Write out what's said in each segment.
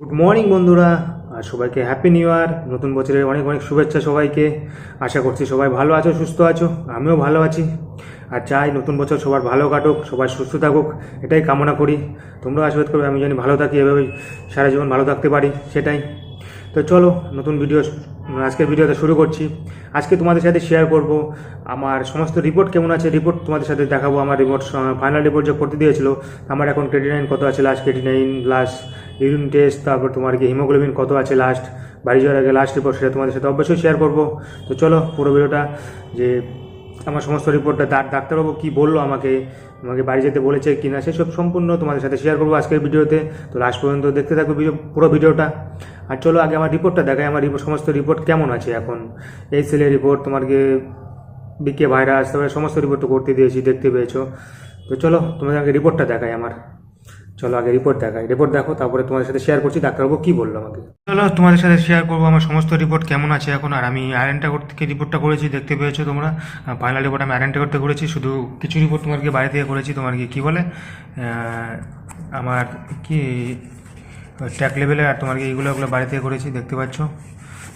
Good morning বন্ধুরা। আর সবাইকে happy new year নতুন বছরের অনেক অনেক শুভেচ্ছা সবাইকে। আশা করছি সবাই ভালো আছো, সুস্থ আছো। আমিও ভালো আছি। আর চাই নতুন বছর সবার ভালো কাটুক, সবাই সুস্থ থাকুক। এটাই কামনা করি। তোমরাও আশীর্বাদ করবে, আমি যেন ভালো থাকি, এভাবেই সারা জীবন ভালো থাকতে পারি, সেটাই। তো চলো, নতুন ভিডিও আজকের ভিডিওটা শুরু করছি। আজকে তোমাদের সাথে শেয়ার করব, আমার সমস্ত রিপোর্ট কেমন আছে রিপোর্ট তোমাদের সাথে দেখাবো। আমার রিপোর্ট ফাইনাল রিপোর্ট যে করতে দিয়েছিল, আমার এখন ক্রেডিনাইন কত আছে last creatinine last urine test তারপর তোমার কি হিমোগ্লোবিন কত আছে লাস্ট বাড়ি যাওয়ার আগে লাস্ট রিপোর্ট সেটা তোমাদের সাথে অবশ্যই শেয়ার করব। তো চলো, পুরো ভিডিওটা যে আমার সমস্ত রিপোর্টটা ডাক্তারবাবু কী বলল আমাকে আমাকে বাড়ি যেতে বলেছে কি না সেসব সম্পূর্ণ তোমাদের সাথে শেয়ার করব আজকের ভিডিওতে। তো লাস্ট পর্যন্ত দেখতে থাকবে ভিডিও পুরো ভিডিওটা। আর চলো আগে আমার রিপোর্টটা দেখায় আমার রিপোর্ট সমস্ত রিপোর্ট কেমন আছে এখন। এই সেলের রিপোর্ট তোমাকে বিকে ভাইরাস তারপরে সমস্ত রিপোর্ট করতে দিয়েছি, দেখতে পেয়েছ। তো চলো তোমাদের আগে রিপোর্টটা দেখায় আমার। চলো আগে রিপোর্ট দেখাই। রিপোর্ট দেখো, তারপরে তোমাদের সাথে শেয়ার করছি, ডাক্তারবাবু কী বলল আমাকে? চলো, তোমাদের সাথে শেয়ার করব, আমার সমস্ত রিপোর্ট কেমন আছে এখন, আর আমি আয়রনটা থেকে রিপোর্টটা করেছি, দেখতে পেয়েছ তোমরা। ফাইনাল রিপোর্ট আমি আয়রনটা করতে করেছি, শুধু কিছু রিপোর্ট তোমাকে বাইরে থেকে করেছি তোমার কি কী বলে আমার কি ট্যাক লেভেলে আর তোমার কি এইগুলো ওগুলো বাইরে থেকে করেছি, দেখতে পাচ্ছ।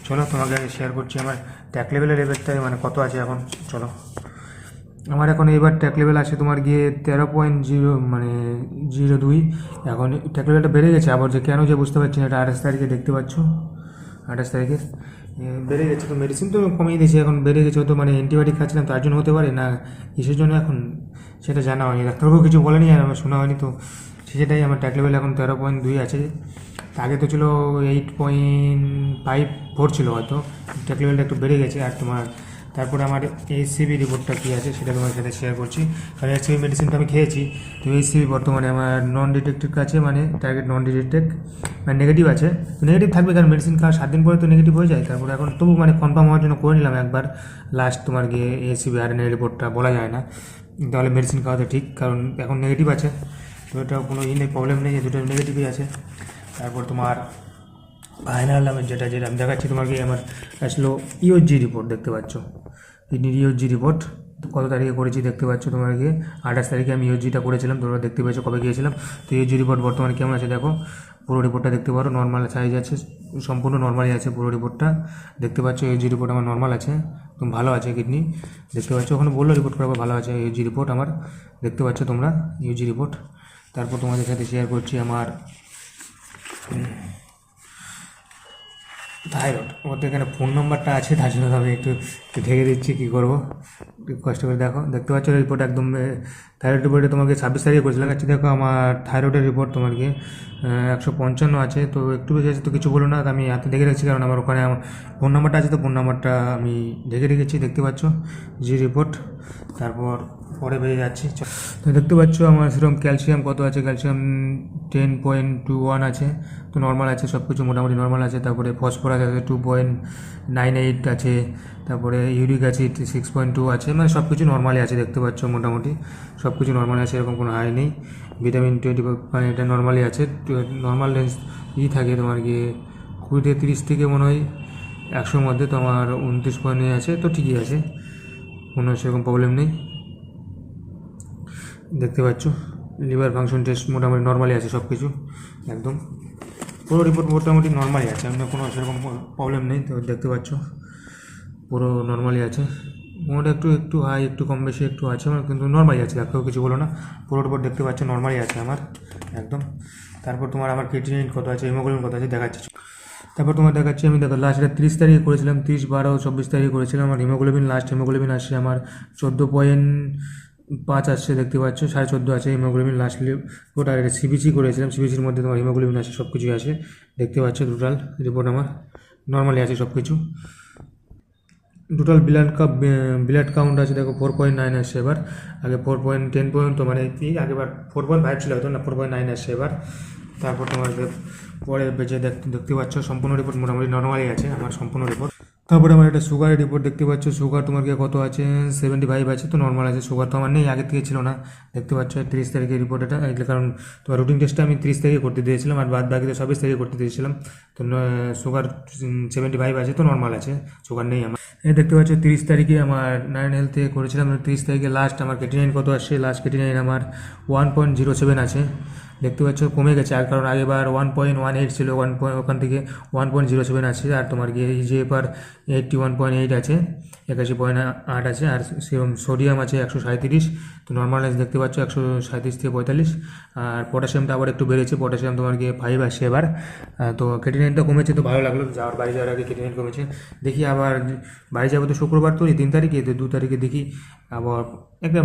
চলো, তোমাকে শেয়ার করছি, আমার ট্যাক লেভেলের লেভেলটা মানে কত আছে এখন, চলো। আমার এখন এবার ট্যাক লেভেল আছে তোমার গিয়ে তেরো পয়েন্ট জিরো মানে জিরো দুই। এখন ট্যাক লেভেলটা বেড়ে গেছে, আবার যে কেন যে বুঝতে পারছি না, এটা আঠাশ তারিখে দেখতে পাচ্ছ। আঠাশ তারিখে বেড়ে গেছে তো মেডিসিন তো কমিয়ে দিয়েছি, এখন বেড়ে গেছে তো মানে অ্যান্টিবায়োটিক খাচ্ছিলাম, তার জন্য হতে পারে না, কিসের জন্য এখন, সেটা জানা হয়নি। ডাক্তারবাবু কিছু বলেনি, আর আমার শোনা হয়নি তো সেটাই আমার ট্যাক লেভেল এখন তেরো পয়েন্ট দুই আছে। আগে তো ছিল এইট পয়েন্ট ফাইভ ফোর ছিল হয়তো ট্যাক লেভেলটা একটু বেড়ে গেছে, আর তোমার তারপরে আমার এইচসিবি রিপোর্টটা কী আছে সেটা তোমার সাথে শেয়ার করছি। কারণ এইচসিবি মেডিসিনটা আমি খেয়েছি। তো এইচসিবি বর্তমানে আমার নন ডিটেক্টেড আছে মানে টার্গেট নন ডিটেক্টেড মানে নেগেটিভ আছে। তো নেগেটিভ থাকবে কারণ মেডিসিন খাওয়ার সাত দিন পরে তো নেগেটিভ হয়ে যায়। তারপরে এখন তবু মানে কনফার্ম হওয়ার জন্য করে নিলাম একবার। লাস্ট তোমার গিয়ে এইচসিবি আর রিপোর্টটা বলা যায় না। তাহলে মেডিসিন খাওয়াতে ঠিক, কারণ এখন নেগেটিভ আছে। তো এটা কোনো ই নেই প্রবলেম নেই দুটো নেগেটিভই আছে। তারপর তোমার ফাইনাল আমি যেটা যেটা আমি দেখাচ্ছি তোমাকে, আমার আসলো ইওজি রিপোর্ট দেখতে পাচ্ছ। কিডনির ইওজি রিপোর্ট কত তারিখে করেছি দেখতে পাচ্ছ তোমার গিয়ে? আঠাশ তারিখে আমি ইউজিটা করেছিলাম, তোমরা দেখতে পেয়েছ কবে গিয়েছিলাম। তো ইওজি রিপোর্ট বর্তমানে কেমন আছে দেখো? পুরো রিপোর্টটা দেখতে পারো নর্মাল সাইজ আছে, সম্পূর্ণ নর্মালই আছে পুরো রিপোর্টটা দেখতে পাচ্ছ ইওজি রিপোর্ট আমার নর্মাল আছে তুমি ভালো আছে কিডনি। দেখতে পাচ্ছ, ওখানে বলল রিপোর্ট করাবো, ভালো আছে ইউজি রিপোর্ট আমার। দেখতে পাচ্ছ তোমরা ইউজি রিপোর্ট তারপর তোমাদের সাথে শেয়ার করছি আমার থাইরয়েড ওর তো এখানে ফোন নাম্বারটা আছে, তার জন্য আমি একটু ঢেকে দিচ্ছি, কী করব? একটু কষ্ট করে দেখো। দেখতে পাচ্ছ রিপোর্ট একদম থাইরয়েড রিপোর্টে তোমাকে ছাব্বিশ তারিখে করেছিলাম। আচ্ছা দেখো, আমার থাইরয়েডের রিপোর্ট তোমার কি একশো পঞ্চান্ন আছে। তো একটু বেশি আছে তো কিছু বলো না আমি হাতে দেখে রাখছি, কারণ আমার ওখানে আমার ফোন নাম্বারটা আছে, তো ফোন নাম্বারটা আমি ঢেকে রেখেছি, দেখতে পাচ্ছ। জি রিপোর্ট তারপর পরে বেরিয়ে যাচ্ছি। তো দেখতে পাচ্ছ আমার সেরকম ক্যালসিয়াম কত আছে? Calcium ten point two one আছে। তো নর্মাল আছে সব কিছু মোটামুটি নর্মাল আছে। তারপরে ফসফরাস আছে টু পয়েন্ট নাইন এইট আছে। তারপরে uric acid six point two আছে। মানে সব কিছু নর্মালি আছে দেখতে পাচ্ছ মোটামুটি। সব কিছু নর্মালি আছে এরকম কোনো হাই নেই। ভিটামিন টোয়েন্টি মানে এটা নর্মালি আছে। নর্মাল রেঞ্জ ই থাকে তোমার গিয়ে কুড়ি থেকে তিরিশ থেকে মনে হয়। একশোর মধ্যে তোমার উনত্রিশ পয়েন্ট আছে। তো ঠিকই আছে। কোনো সেরকম প্রবলেম নেই। দেখতে পাচ্ছ? লিভার ফাংশন টেস্ট মোটামুটি নর্মালি আছে সব কিছু একদম। পুরো রিপোর্ট মোটামুটি নর্মালি আছে আপনার কোনো সেরকম প্রবলেম নেই, তো দেখতে পাচ্ছ। পুরো নর্মালি আছে। মোটা একটু একটু হাই একটু কম বেশি একটু আছে আমার, কিন্তু নর্মালি আছে দেখো কিছু বলো না। পুরো রিপোর্ট দেখতে পাচ্ছ নর্মালি আছে আমার, একদম। তারপর তোমার আমার ক্রিটিনিন কত আছে হিমোগ্লোবিন কত আছে, দেখাচ্ছি। তারপর তোমার দেখাচ্ছি আমি, দেখো লাস্ট তিরিশ তারিখে করেছিলাম, তিরিশ, বারো, চব্বিশ তারিখে করেছিলাম, আমার হিমোগ্লোবিন লাস্ট হিমোগ্লোবিন আসছে আমার চোদ্দ পয়েন্ট পাঁচ আসছে দেখতে পাচ্ছ, সাড়ে চোদ্দ আছে, হিমোগ্লোবিন লাস্ট রিপোর্ট আর সিবিসি করেছিলাম সিবিসির মধ্যে তোমার হিমোগ্লোবিন আছে সব কিছুই আছে, দেখতে পাচ্ছ টোটাল রিপোর্ট আমার নর্মালি আছে সব কিছু total blood cup blood count আছে, দেখো ফোর পয়েন্ট নাইন আসছে এবার, আগে ফোর পয়েন্ট টেন পর্যন্ত মানে এই আগেবার ফোর পয়েন্ট ফাইভ ছিল হয়তো না ফোর পয়েন্ট নাইন আসছে এবার, তারপর তোমার পরে বেঁচে দেখতে দেখতে পাচ্ছ, সম্পূর্ণ রিপোর্ট মোটামুটি নর্মালি আছে, আমার সম্পূর্ণ রিপোর্ট তারপরে আমার একটা সুগারের রিপোর্ট দেখতে পাচ্ছ। সুগার তোমার গিয়ে কত আছে? সেভেন্টি ফাইভ আছে তো নর্মাল আছে। সুগার তো আমার নেই আগে থেকে ছিল না। দেখতে পাচ্ছ তিরিশ তারিখের রিপোর্ট এটা। কারণ তোমার রুটিন টেস্টটা আমি তিরিশ তারিখে করতে দিয়েছিলাম আর বাদ বাকি তো ছাব্বিশ তারিখে করতে দিয়েছিলাম। তো সুগার সেভেন্টি ফাইভ আছে তো নর্মাল আছে। সুগার নেই আমার। দেখতে পাচ্ছ, তিরিশ তারিখে আমার নারায়ণ হেলথ করেছিলাম। তিরিশ তারিখে লাস্ট আমার কেটিনাইন কত আসছে লাস্ট কেটিনাইন আমার ওয়ান পয়েন্ট জিরো সেভেন আছে। দেখতে পাচ্ছ, কমে গেছে। আর কারণ আগেবার ওয়ান পয়েন্ট ওয়ান এইট ছিল ওয়ান পয়েন্ট ওখান থেকে ওয়ান পয়েন্ট জিরো সেভেন আছে, আর তোমার গিয়ে যে এবার এইটটি ওয়ান পয়েন্ট এইট আছে। একাশি পয়েন্ট আট আছে, আর সোডিয়াম আছে একশো সাঁত্রিশ তো নর্মালাইজ দেখতে পাচ্ছ একশো সাঁত্রিশ থেকে পঁয়তাল্লিশ। আর পটাশিয়ামটা আবার একটু বেড়েছে পটাশিয়াম তোমার গিয়ে ফাইভ আসছে এবার। তো কেটিনাইনটা কমেছে তো ভালো লাগল, যাওয়ার বাড়ি যাওয়ার আগে কেটিনাইন কমেছে। দেখি আবার বাড়ি যাব তো শুক্রবার তো তিন তারিখে, তো দু তারিখে দেখি আবার একটা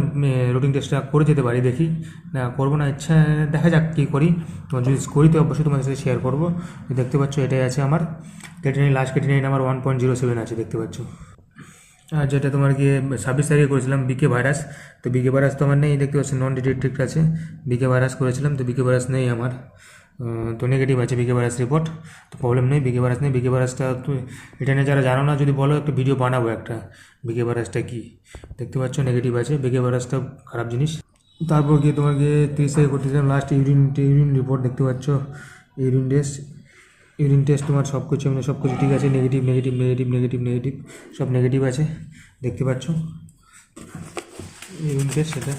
রুটিন টেস্টটা করে যেতে পারি, দেখি। না, করব না, ইচ্ছা, দেখা যাক কী করি। তো যদি করি তো অবশ্যই তোমাদের সাথে শেয়ার করব। দেখতে পাচ্ছ এটাই আছে আমার। কেটিনাইন লাস্ট কেটিনাইন আমার ওয়ান পয়েন্ট জিরো সেভেন আছে, দেখতে পাচ্ছ। যেটা তোমার গিয়ে ছাব্বিশ তারিখে করেছিলাম বিকে ভাইরাস তো বিকে ভাইরাস তো আমার নেই, দেখতে পাচ্ছি নন ডিটেক্টেড আছে। বিকে ভাইরাস করেছিলাম, তো বিকে ভাইরাস নেই আমার। তো নেগেটিভ আছে বিকে ভাইরাস রিপোর্ট তো প্রবলেম নেই বিকে ভাইরাস নেই। বিকে ভাইরাসটা এটা নিয়ে যারা জানো না, যদি বলো, একটা ভিডিও বানাবো একটা। বিকে ভাইরাসটা কী? দেখতে পাচ্ছ নেগেটিভ আছে। বিকে ভাইরাসটা খারাপ জিনিস। তারপর গিয়ে তোমার গিয়ে তিরিশ তারিখ করতেছিলাম লাস্ট ইউরিন ইউরিন রিপোর্ট দেখতে পাচ্ছ। ইউরিন টেস্ট ইউরিন টেস্ট তোমার সব কিছু মানে সব কিছু ঠিক আছে? Negative negative negative negative negative সব নেগেটিভ আছে। দেখতে পাচ্ছ? ইউরিন টেস্ট সেটা।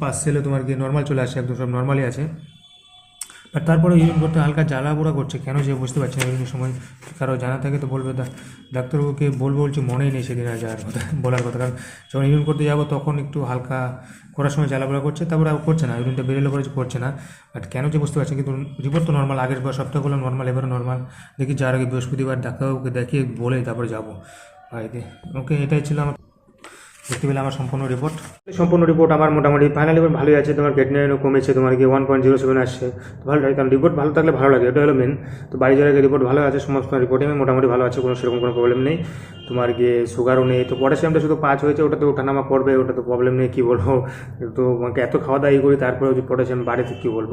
পাস সেলে তোমার কি নর্মাল চলে আসে, একদম সব নর্মালই আছে। আর তারপরে ইউরিন করতে হালকা জ্বালা করছে। কেন যে বুঝতে পারছি না ইউরিনের সময় কারও জানা থাকে তো বলবে ডাক্তারবাবুকে বলব বলছি, মনেই নেই সেদিন আর যাওয়ার কথা, বলার কথা। কারণ যখন ইউরিন করতে যাব তখন একটু হালকা করার সময় জ্বালা পোড়া করছে, তারপরে আর করছে না ইউরিনটা বেরোলে পরে করছে না। বাট কেন যে বুঝতে পারছি কিন্তু রিপোর্ট তো নর্মাল আগের বার সপ্তাহগুলো নর্মাল এবারও নর্মাল দেখি যার আগে বৃহস্পতিবার ডাক্তারবাবুকে দেখিয়ে বলে তারপরে যাব। বাড়িতে ওকে এটাই ছিল আমার দেখতে পেলে আমার সম্পূর্ণ রিপোর্ট সম্পূর্ণ রিপোর্ট আমার মোটামুটি ফাইনাল রিপোর্ট ভালোই আছে। তোমার নাইনও কমেছে, তোমার কি ওয়ান পয়েন্ট জিরো সেভেন আসছে। ভালো লাগে, কারণ রিপোর্ট ভালো থাকলে ভালো লাগে, এটা হলো মেন তো বাড়ি যাওয়ার রিপোর্ট ভালো আছে, সমস্ত রিপোর্টে আমি মোটামুটি ভালো আছে, কোনো সেরকম কোনো প্রবলেম নেই। তোমার গিয়ে সুগারও নেই, তো পটাশিয়ামটা শুধু পাঁচ হয়েছে ওটা তো ওঠানামা করবে ওটা তো প্রবলেম নেই, কী বলব? তো আমাকে এত খাওয়া দাওয়া করি, তারপরে যদি পটাশিয়াম বাড়ে, তো কী বলব?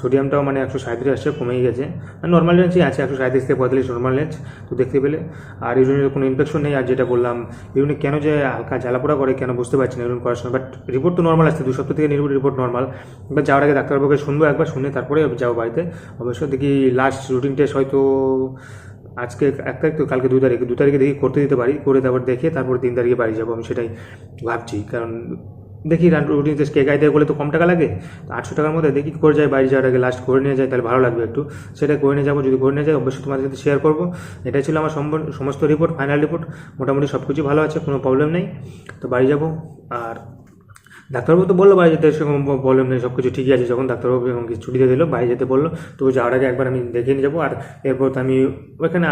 সোডিয়ামটাও মানে একশো সাঁত্রিশ আসছে, কমেই গেছে। মানে নর্মাল রেঞ্জই আছে, একশো সাঁত্রিশ থেকে পঁয়তাল্লিশ নর্মাল রেঞ্জ তো দেখতে পেলে। আর ইউরিনের কোনো ইনফেকশন নেই, আর যেটা বললাম ইউরিনে কেন যে হালকা করে কেন বুঝতে পারছি না এরকম করার সময়। বাট রিপোর্ট তো নর্মাল আসছে দু সপ্তাহ থেকে নির্ভর রিপোর্ট নর্মাল এবার যাওয়ার আগে ডাক্তারবাবুকে শুনব একবার, শুনে তারপরে যাব বাড়িতে। অবশ্য দেখি লাস্ট রুটিন টেস্ট হয়তো আজকে এক তারিখ তো, কালকে দু তারিখ। দু তারিখে দেখি করতে দিতে পারি, করে তারপর দেখে তারপর তিন তারিখে বাড়ি যাব আমি সেটাই ভাবছি। কারণ দেখি রুটিন টেস্ট কে গাইতে করলে তো কম টাকা লাগে, তো আটশো টাকার মধ্যে দেখি করে যায় বাইরে যাওয়ার আগে লাস্ট করে নিয়ে যায়, তাহলে ভালো লাগবে একটু। সেটা করে নিয়ে যাব, যদি করে নিয়ে যায় অবশ্যই তোমাদের সাথে শেয়ার করব। এটাই ছিল আমার সমস্ত রিপোর্ট ফাইনাল রিপোর্ট মোটামুটি সব কিছু ভালো আছে, কোনো প্রবলেম নেই। তো বাড়ি যাব, আর ডাক্তারবাবু তো বলল বাড়ি যেতে, সেরকম প্রবলেম নেই সব কিছু ঠিকই আছে। যখন ডাক্তারবাবু আমাকে ছুটি দিয়ে দিলো বাড়ি যেতে বলল, তো যাওয়ার আগে একবার আমি দেখে নিয়ে যাব, আর এরপর তো আমি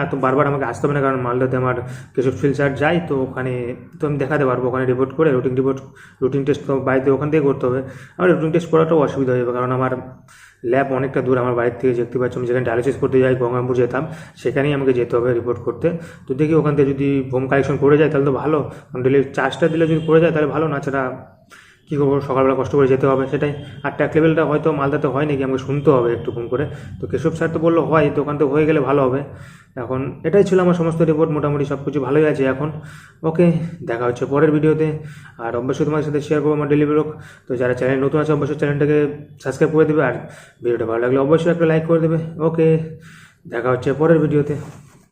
আর তো বারবার আমাকে আসতে হবে না, কারণ মালদাতে আমার কেশব ফিলচার যাই তো ওখানে তো আমি দেখাতে পারব, ওখানে রিপোর্ট করে রুটিন রিপোর্ট রুটিন টেস্ট তো বাড়িতে ওখান থেকে করতে হবে। আমার রুটিন টেস্ট করাটাও অসুবিধা হয়ে যাবে, কারণ আমার ল্যাব অনেকটা দূর, আমার বাড়ির থেকে দেখতে পাচ্ছি, আমি যেখানে ডায়ালিসিস করতে যাই গঙ্গামপুর যেতাম, সেখানেই আমাকে যেতে হবে রিপোর্ট করতে। তো দেখি ওখান থেকে যদি হোম কালেকশন করে যায়, তাহলে তো ভালো ডেলি চার্জটা দিলে যদি করে যায়, তাহলে ভালো, না ছাড়া কী করব, সকালবেলা কষ্ট করে যেতে হবে সেটাই। আর ট্যাক লেভেলটা হয়তো মালদাতে হয় নাকি আমাকে শুনতে হবে একটু ফোন করে। তো কেশব স্যার তো বলল, হয়, দোকান তো হয়ে গেলে ভালো হবে। এখন এটাই ছিল আমার সমস্ত রিপোর্ট মোটামুটি সব কিছু ভালোই আছে এখন। ওকে দেখা হচ্ছে পরের ভিডিওতে আর অবশ্যই তোমার সাথে শেয়ার করব আমার ডেলি ব্লগ তো যারা চ্যানেল নতুন আছে, অবশ্যই চ্যানেলটাকে সাবস্ক্রাইব করে দেবে। আর ভিডিওটা ভালো লাগলে অবশ্যই একটা লাইক করে দেবে। ওকে দেখা হচ্ছে পরের ভিডিওতে